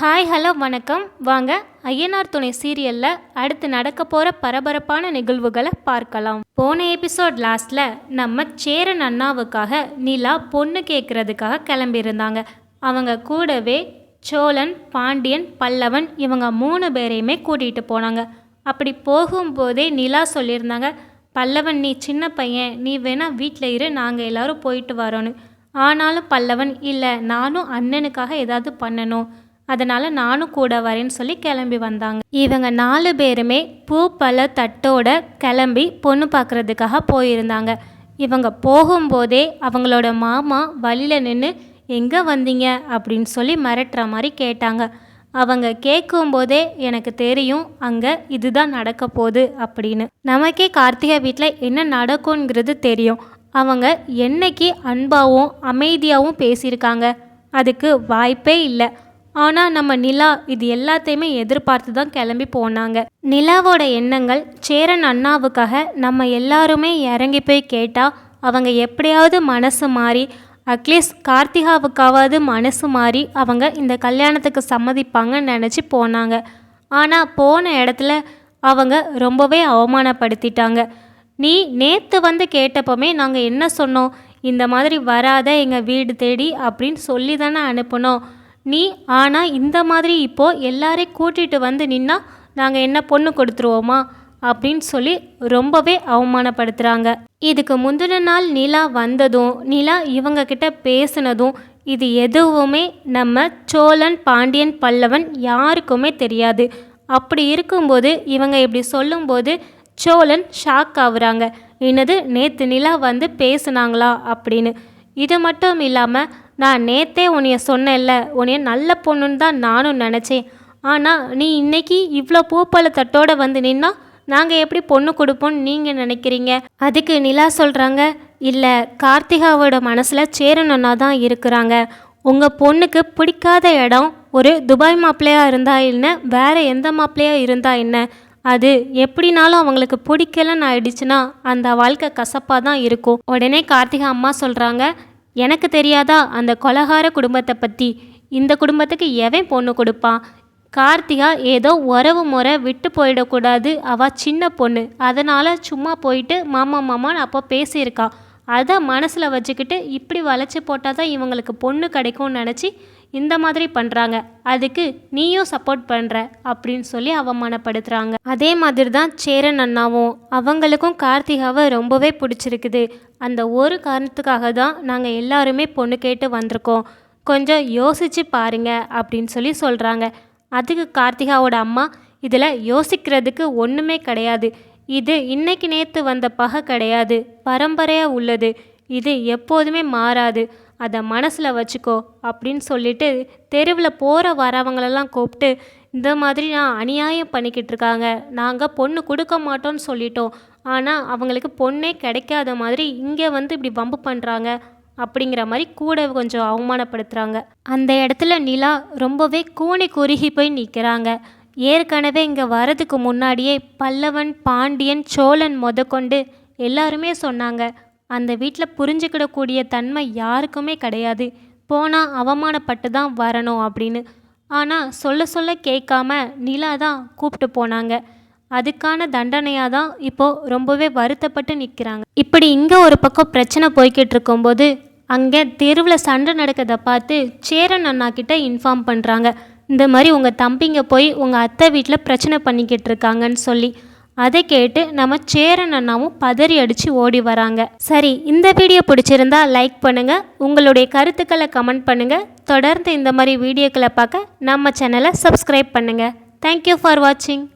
Hi hello வணக்கம். வாங்க ஐயனார் துணை சீரியலில் அடுத்து நடக்க போகிற பரபரப்பான நிகழ்வுகளை பார்க்கலாம். போன எபிசோட் லாஸ்ட்டில் நம்ம சேரன் அண்ணாவுக்காக நிலா பொண்ணு கேட்குறதுக்காக கிளம்பியிருந்தாங்க. அவங்க கூடவே சோழன் பாண்டியன் பல்லவன் இவங்க மூணு பேரையுமே கூட்டிகிட்டு போனாங்க. அப்படி போகும்போதே நிலா சொல்லியிருந்தாங்க பல்லவன் நீ சின்ன பையன். நீ வேணால் வீட்டில் இரு. நாங்கள் எல்லாரும் போயிட்டு வரோன்னு. ஆனாலும் பல்லவன் இல்லை நானும் அண்ணனுக்காக ஏதாவது பண்ணணும். அதனால் நானும் கூட வரேன்னு சொல்லி கிளம்பி வந்தாங்க. இவங்க நாலு பேருமே பூ பல தட்டோட கிளம்பி பொண்ணு பார்க்குறதுக்காக போயிருந்தாங்க. இவங்க போகும்போதே அவங்களோட மாமா வழியில் நின்று எங்கே வந்தீங்க? அப்படின்னு சொல்லி மிரட்டுற மாதிரி கேட்டாங்க. அவங்க கேட்கும்போதே எனக்கு தெரியும் அங்கே இதுதான் நடக்க போகுது அப்படின்னு. நமக்கே கார்த்திகை வீட்டில் என்ன நடக்குங்கிறது தெரியும். அவங்க என்னைக்கு அன்பாகவும் அமைதியாகவும் பேசியிருக்காங்க. அதுக்கு வாய்ப்பே இல்லை. ஆனால் நம்ம நிலா இது எல்லாத்தையுமே எதிர்பார்த்து தான் கிளம்பி போனாங்க. நிலாவோட எண்ணங்கள் சேரன் அண்ணாவுக்காக நம்ம எல்லாருமே இறங்கி போய் கேட்டால் அவங்க எப்படியாவது மனசு மாறி அட்லீஸ்ட் கார்த்திகாவுக்காவது மனசு மாறி அவங்க இந்த கல்யாணத்துக்கு சம்மதிப்பாங்கன்னு நினச்சி போனாங்க. ஆனால் போன இடத்துல அவங்க ரொம்பவே அவமானப்படுத்திட்டாங்க. நீ நேற்று வந்து கேட்டப்போமே நாங்கள் என்ன சொன்னோம்? இந்த மாதிரி வராத எங்கள் வீடு தேடி அப்படின்னு சொல்லி தானே அனுப்பினோம். நீ ஆனால் இந்த மாதிரி இப்போது எல்லாரையும் கூட்டிகிட்டு வந்து நின்னா நாங்கள் என்ன பொண்ணு கொடுத்துருவோமா? அப்படின்னு சொல்லி ரொம்பவே அவமானப்படுத்துகிறாங்க இதுக்கு முந்தின நாள் நிலா வந்ததும் நிலா இவங்க கிட்ட இது எதுவுமே நம்ம சோழன் பாண்டியன் பல்லவன் யாருக்குமே தெரியாது. அப்படி இருக்கும்போது இவங்க இப்படி சொல்லும்போது சோழன் ஷாக் ஆகுறாங்க. என்னது நேற்று நிலா வந்து பேசுனாங்களா அப்படின்னு. இது மட்டும் இல்லாமல் நான் நேத்தே உன்னைய சொன்னேன்ல உன்னைய நல்ல பொண்ணுன்னு தான் நானும் நினச்சேன். ஆனால் நீ இன்னைக்கு இவ்வளோ பூப்பழ தட்டோட வந்து நின்னா நாங்கள் எப்படி பொண்ணு கொடுப்போம்னு நீங்கள் நினைக்கிறீங்க? அதுக்கு நிலா சொல்கிறாங்க இல்லை கார்த்திகாவோட மனசில் சேரணுன்னா தான் இருக்கிறாங்க. உங்கள் பொண்ணுக்கு பிடிக்காத இடம் ஒரு துபாய் மாப்பிள்ளையாக இருந்தா என்ன வேறு எந்த மாப்பிள்ளையாக இருந்தா என்ன? அது எப்படினாலும் அவங்களுக்கு பிடிக்கலன்னு ஆயிடுச்சுன்னா அந்த வாழ்க்கை கசப்பாக தான் இருக்கும். உடனே கார்த்திகா அம்மா சொல்கிறாங்க எனக்கு தெரியாதா அந்த கொலகார குடும்பத்தை பற்றி இந்த குடும்பத்துக்கு எவன் பொண்ணு கொடுப்பான் கார்த்திகா ஏதோ உறவு முறை விட்டு போயிடக்கூடாது. அவள் சின்ன பொண்ணு. அதனால் சும்மா போயிட்டு மாமா மாமான்னு அப்போ பேசியிருக்கா. அதை மனசில் வச்சுக்கிட்டு இப்படி வளைச்சி போட்டால் தான் இவங்களுக்கு பொண்ணு கிடைக்கும்னு நினச்சி இந்த மாதிரி பண்ணுறாங்க அதுக்கு நீயும் சப்போர்ட் பண்ணுற அப்படின்னு சொல்லி அவமானப்படுத்துகிறாங்க அதே மாதிரி தான் சேரன் அண்ணாவும் அவங்களுக்கும் கார்த்திகாவை ரொம்பவே பிடிச்சிருக்குது. அந்த ஒரு காரணத்துக்காக தான் நாங்கள் எல்லாருமே பொண்ணு கேட்டு வந்திருக்கோம். கொஞ்சம் யோசித்து பாருங்க அப்படின்னு சொல்லி சொல்கிறாங்க அதுக்கு கார்த்திகாவோட அம்மா இதில் யோசிக்கிறதுக்கு ஒன்றுமே கிடையாது. இது இன்னைக்கு நேற்று வந்த பகை கிடையாது பரம்பரையாக உள்ளது. இது எப்போதுமே மாறாது. அதை மனசில் வச்சுக்கோ அப்படின்னு சொல்லிட்டு தெருவில் போகிற வரவங்களெல்லாம் கூப்பிட்டு இந்த மாதிரி நான் அநியாயம் பண்ணிக்கிட்டு இருக்காங்க. நாங்கள் பொண்ணு கொடுக்க மாட்டோம்னு சொல்லிட்டோம். ஆனால் அவங்களுக்கு பொண்ணே கிடைக்காத மாதிரி இங்கே வந்து இப்படி வம்பு பண்ணுறாங்க அப்படிங்கிற மாதிரி கூட கொஞ்சம் அவமானப்படுத்துகிறாங்க அந்த இடத்துல நிலா ரொம்பவே கூனி குறுகி போய் நிற்கிறாங்க ஏற்கனவே இங்கே வரதுக்கு முன்னாடியே பல்லவன் பாண்டியன் சோழன் முதற்கொண்டு எல்லாருமே சொன்னாங்க. அந்த வீட்டில் புரிஞ்சுக்கிடக்கூடிய தன்மை யாருக்குமே கிடையாது. போனால் அவமானப்பட்டு தான் வரணும் அப்படின்னு. ஆனால் சொல்ல சொல்ல கேட்காம நிலா தான் கூப்பிட்டு போனாங்க. அதுக்கான தண்டனையாக தான் இப்போது ரொம்பவே வருத்தப்பட்டு நிற்கிறாங்க இப்படி இங்கே ஒரு பக்கம் பிரச்சனை போய்கிட்டு இருக்கும்போது அங்கே தெருவில் சண்டை நடக்கிறத பார்த்து சேரன் அண்ணா கிட்ட இன்ஃபார்ம் பண்ணுறாங்க இந்த மாதிரி உங்கள் தம்பிங்க போய் உங்கள் அத்தை வீட்டில் பிரச்சனை பண்ணிக்கிட்டு இருக்காங்கன்னு சொல்லி அதை கேட்டு நம்ம சேரன் அண்ணாவும் பதறி அடித்து ஓடி வராங்க. சரி இந்த வீடியோ பிடிச்சிருந்தா லைக் பண்ணுங்கள் உங்களுடைய கருத்துக்களை கமெண்ட் பண்ணுங்கள் தொடர்ந்து இந்த மாதிரி வீடியோக்களை பார்க்க நம்ம சேனலை சப்ஸ்கிரைப் பண்ணுங்கள் தேங்க்யூ ஃபார் வாட்சிங்